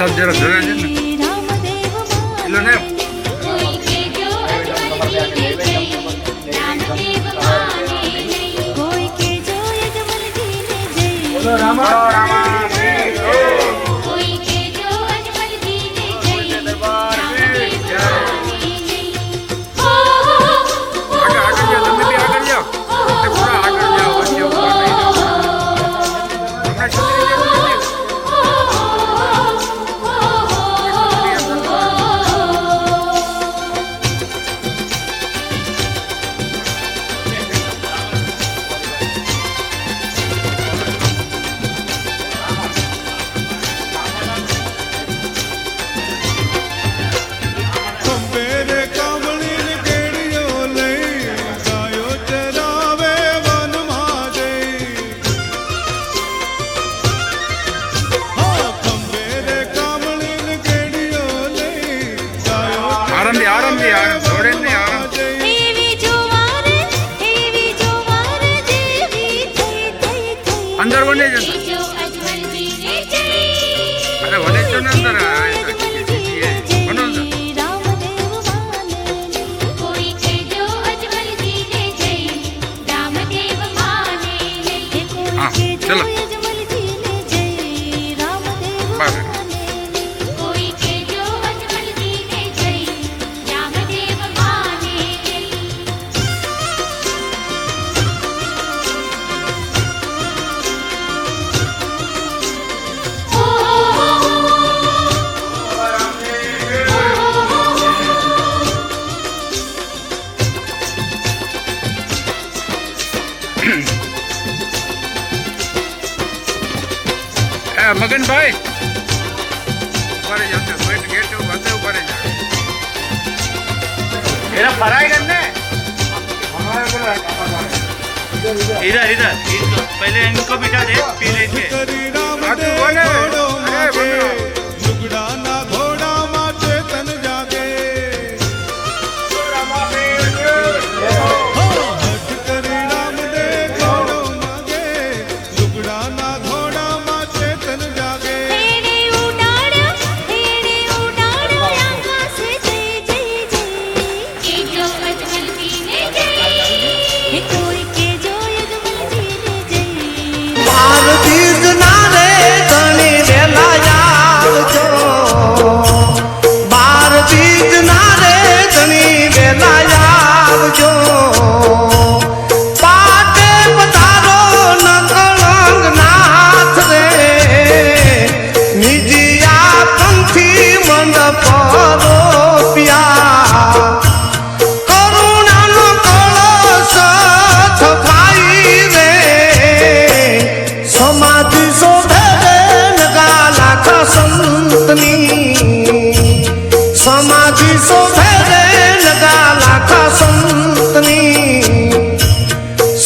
વરસાદ જરા ધરે છે ને એટલે ને અંદર બને છે અરે બને છે ને અંદર મગનભાઈ? ઉપર જ આવશે ભેટ ગેટ બધે ઉપર જ આવે એના ફરાય કર ને इधर इधर पहले